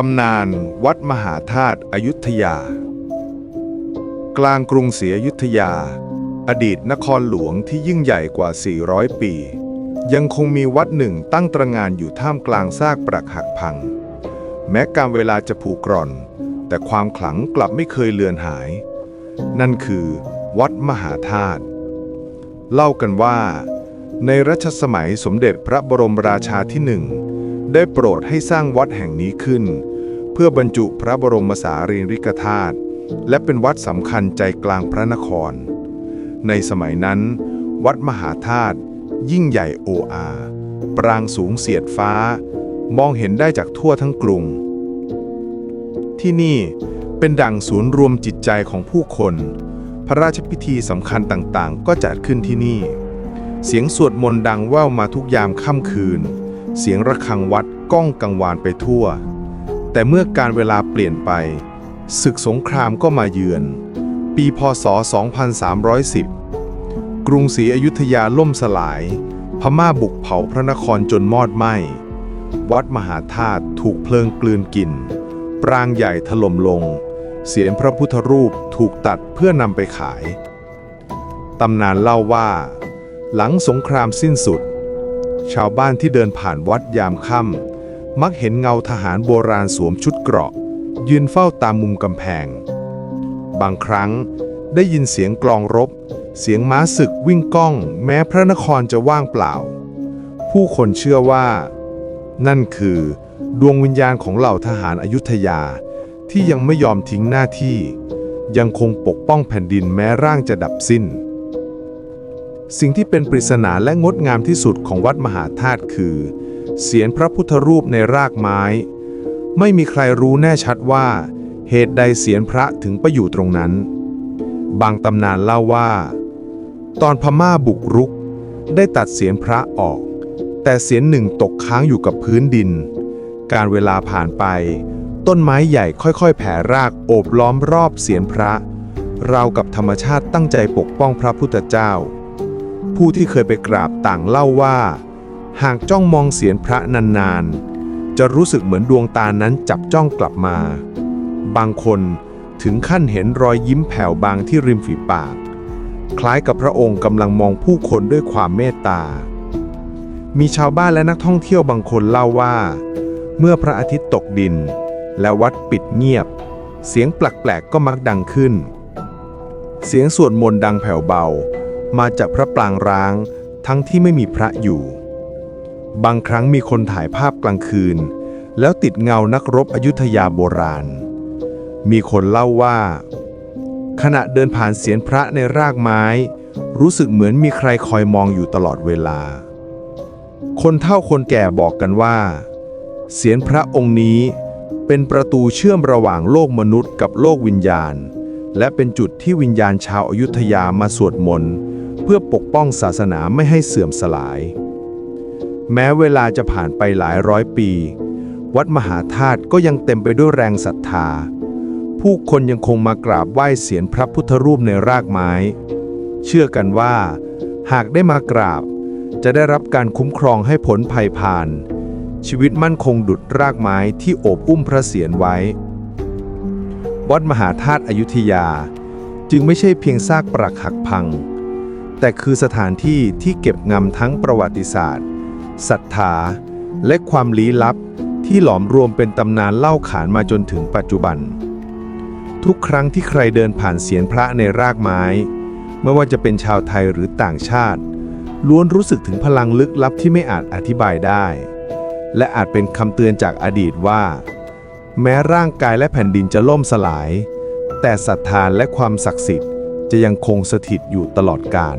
ตำนานวัดมหาธาตุอยุธยา กลางกรุงศรีอยุธยา อดีตนครหลวงที่ยิ่งใหญ่กว่า 400 ปี ยังคงมีวัดหนึ่งตั้งตระงานอยู่ท่ามกลางซากปรักหักพัง แม้การเวลาจะผูกกร่อน แต่ความขลังกลับไม่เคยเลือนหาย นั่นคือ วัดมหาธาตุเล่ากันว่า ในรัชสมัยสมเด็จพระบรมราชาที่หนึ่งได้โปรดให้สร้างวัดแห่งนี้ขึ้นเพื่อบรรจุพระบรมสารีริกธาตุและเป็นวัดสำคัญใจกลางพระนคร ในสมัยนั้น วัดมหาธาตุยิ่งใหญ่โออาปรางสูงเสียดฟ้า มองเห็นได้จากทั่วทั้งกรุง ที่นี่เป็นดั่งศูนย์รวมจิตใจของผู้คน พระราชพิธีสำคัญต่างๆ ก็จัดขึ้นที่นี่ เสียงสวดมนต์ดังแว่วมาทุกยามค่ำคืน เสียงระฆังวัดก้องกังวานไปทั่ว แต่เมื่อการเวลาเปลี่ยนไป ศึกสงครามก็มาเยือน ปีพศ 2310 กรุงศรีอยุธยาล่มสลาย พม่าบุกเผาพระนครจนมอดไหม้ วัดมหาธาตุถูกเพลิงกลืนกิน ปรางใหญ่ถล่มลง เสียงพระพุทธรูปถูกตัดเพื่อนำไปขาย ตำนานเล่าว่า หลังสงครามสิ้นสุด ชาวบ้านที่เดินผ่านวัดยามค่ำ มักเห็นเงาทหารโบราณสวมชุดเกราะ ยืนเฝ้าตามมุมกำแพง บางครั้งได้ยินเสียงกลองรบ เสียงม้าศึกวิ่งก้อง แม้พระนครจะว่างเปล่า ผู้คนเชื่อว่า นั่นคือ ดวงวิญญาณของเหล่าทหารอายุทยา ที่ยังไม่ยอมทิ้งหน้าที่ ยังคงปกป้องแผ่นดินแม้ร่างจะดับสิ้น สิ่งที่เป็นปริศนาและงดงามที่สุดของวัดมหาธาตุคือ เสียงพระพุทธรูปในรากไม้ ไม่มีใครรู้แน่ชัดว่า เหตุใดเสียนพระถึงไปอยู่ตรงนั้น บางตำนานเล่าว่า ตอนพม่าบุกรุก ได้ตัดเสียนพระออก แต่เสียนหนึ่งตกค้างอยู่กับพื้นดิน การเวลาผ่านไป ต้นไม้ใหญ่ค่อยๆ แผ่รากโอบล้อมรอบเสียนพระเรากับธรรมชาติตั้งใจปกป้องพระพุทธเจ้า ผู้ที่เคยไปกราบต่างเล่าว่า หากจ้องมองเสียนพระนานๆ จะรู้สึกเหมือนดวงตานั้นจับจ้องกลับมา บางคนถึงขั้นเห็นรอยยิ้มแผ่วบางที่ริมฝีปาก คล้ายกับพระองค์กำลังมองผู้คนด้วยความเมตตา มีชาวบ้านและนักท่องเที่ยวบางคนเล่าว่า เมื่อพระอาทิตย์ตกดิน และวัดปิดเงียบ เสียงแปลกๆก็มักดังขึ้น เสียงสวดมนต์ดังแผ่วเบา มาจากพระปรางร้างทั้งที่ไม่มีพระอยู่ บางครั้งมีคนถ่ายภาพกลางคืน แล้วติดเงานักรบอยุธยาโบราณ มีคนเล่าว่า ขณะเดินผ่านเสียนพระในรากไม้ รู้สึกเหมือนมีใครคอยมองอยู่ตลอดเวลา คนเฒ่าคนแก่บอกกันว่า เสียนพระองค์นี้เป็นประตูเชื่อมระหว่างโลกมนุษย์กับโลกวิญญาณ และเป็นจุดที่วิญญาณชาวอายุทยามาสวดมนต์ เพื่อปกป้องศาสนาไม่ให้เสื่อมสลาย แม้เวลาจะผ่านไปหลายร้อยปี วัดมหาธาตุก็ยังเต็มไปด้วยแรงศรัทธา ผู้คนยังคงมากราบไหว้เสียนพระพุทธรูปในรากไม้ เชื่อกันว่า หากได้มากราบ จะได้รับการคุ้มครองให้ผลภัยผ่าน ชีวิตมั่นคงดุดรากไม้ที่โอบอุ้มพระเศียรไว้ วัดมหาธาตุอยุธยา จึงไม่ใช่เพียงซากปรักหักพัง แต่คือสถานที่ที่เก็บงำทั้งประวัติศาสตร์ ศรัทธา และความลี้ลับที่หลอมรวมเป็นตำนานเล่าขานมาจนถึงปัจจุบัน ทุกครั้งที่ใครเดินผ่านเสียนพระในรากไม้ ไม่ว่าจะเป็นชาวไทยหรือต่างชาติ ล้วนรู้สึกถึงพลังลึกลับที่ไม่อาจอธิบายได้ และอาจเป็นคำเตือนจากอดีตว่า แม้ร่างกายและแผ่นดินจะล่มสลาย แต่ศรัทธาและความศักดิ์สิทธิ์จะยังคงสถิตอยู่ตลอดกาล